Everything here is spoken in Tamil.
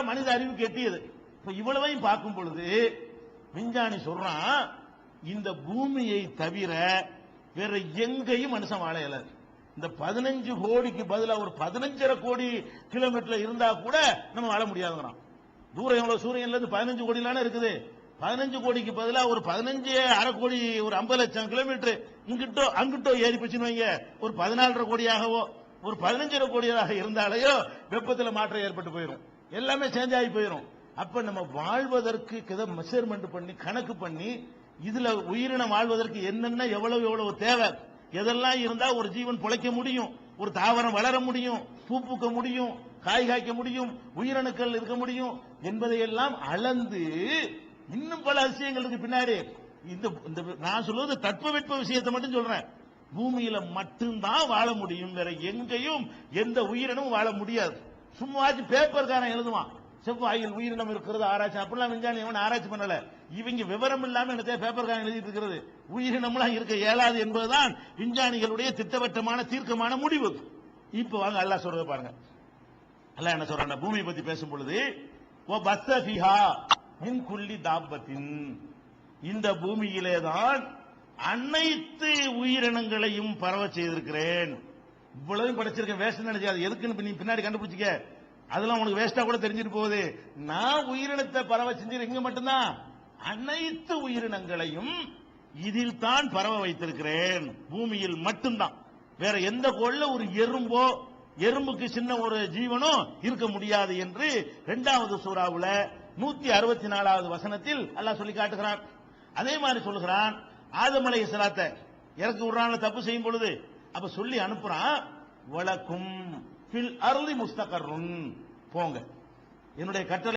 இதெல்லாம் மனித அறிவுக்கு எட்டியது இப்ப இவ்வளவையும் பார்க்கும் பொழுது விஞ்ஞானி சொல்றான் இந்த பூமியை தவிர வேற எங்கேயும் மனுஷன் வாழ இயலாது. இந்த பதினஞ்சு கோடிக்கு பதிலா ஒரு பதினஞ்சரை கோடி கிலோமீட்டர்ல இருந்தா கூட நம்ம வாழ முடியாதுங்கிறான். தூரம் எவ்வளவு? சூரியன்ல இருந்து பதினஞ்சு கோடிலான இருக்குது. பதினஞ்சு கோடிக்கு பதிலா ஒரு பதினஞ்சு அரை கோடி ஒரு ஐம்பது லட்சம் கிலோமீட்டர் இங்கிட்டோ அங்கிட்டோ ஏறி போச்சுன்னு வைங்க. ஒரு பதினாலரை கோடியாகவோ ஒரு பதினஞ்சரை கோடியாக இருந்தாலேயோ வெப்பத்துல மாற்றம் ஏற்பட்டு போயிடும் எல்லாமே சேஞ்ச் ஆகி போயிடும் அப்ப நம்ம வாழ்வதற்கு கித மெஷர்மெண்ட் பண்ணி கணக்கு பண்ணி இதுல உயிரினம் வாழ்வதற்கு என்னென்ன எவ்வளவு எவ்வளவு தேவை? எதெல்லாம் இருந்தா ஒரு ஜீவன் பிழைக்க முடியும்? ஒரு தாவரம் வளர முடியும்? பூ பூக்க முடியும்? காய் காய்க்க முடியும்? உயிரணுக்கள் இருக்க முடியும்? என்பதையெல்லாம் அளந்து இன்னும் பல விஷயங்கள் இருக்கு பின்னாடி. இந்த இந்த நான் சொல்வது தட்பவெட்ப விஷயத்தை மட்டும் சொல்றேன். பூமியில மட்டும்தான் வாழ முடியும். வேற எங்கேயும் எந்த உயிரினமும் வாழ முடியாது. சும்மாச்சு பேப்பர்காரன் எழுதுவான். செவ்வாயில் உயிரினம் இருக்கிறது ஆராய்ச்சி. அப்படிலாம் விஞ்ஞானி எவன் ஆராய்ச்சி பண்ணல. இவங்க விவரம் இல்லாம என்னத்தை பேப்பர்காரன் எழுதிட்டு இருக்கிறது. உயிரினம்லாம் இருக்க இயலாது என்பதுதான் விஞ்ஞானிகளுடைய திட்டவட்டமான தீர்க்கமான முடிவு. இப்ப வாங்க அல்லாஹ் சொல்றத பாருங்க. அல்ல என்ன சொல்றாங்க பூமியை பத்தி பேசும் பொழுது ஓ ஃபிஹா மின் குள்ளி தாபத்தின் இந்த பூமியிலே தான் அனைத்து உயிரினங்களையும் பரவ செய்திருக்கிறேன். இவ்வளவு படைச்சிருக்கேன் வேஸ்ட் நினைச்சாது எதுக்குன்னு நீ பின்னாடி கண்டுபிடிச்சிக்க. அதெல்லாம் உனக்கு வேஸ்டா கூட தெரிஞ்சிட்டு போகுது. நான் உயிரினத்தை பரவ செஞ்சது இங்க மட்டும்தான். அனைத்து உயிரினங்களையும் இதில் தான் பரவ வைத்திருக்கிறேன். பூமியில் மட்டும்தான். வேற எந்த கோள்ல ஒரு எறும்போ எறும்புக்கு சின்ன ஒரு ஜீவனோ இருக்க முடியாது என்று இரண்டாவது சூறாவுல நூத்தி அறுபத்தி நாலாவது வசனத்தில் அல்லாஹ் சொல்லி காட்டுகிறான். அதே மாதிரி சொல்லுகிறான். ஆதமலை அலை இஸ்லாத்தை இறக்கி விடுறான்ல தப்பு செய்யும் பொழுது. அப்ப சொல்லி அனுப்புறான் வழக்கும் பில் அருளி முஸ்தகருன் போங்க. என்னுடைய கட்டளை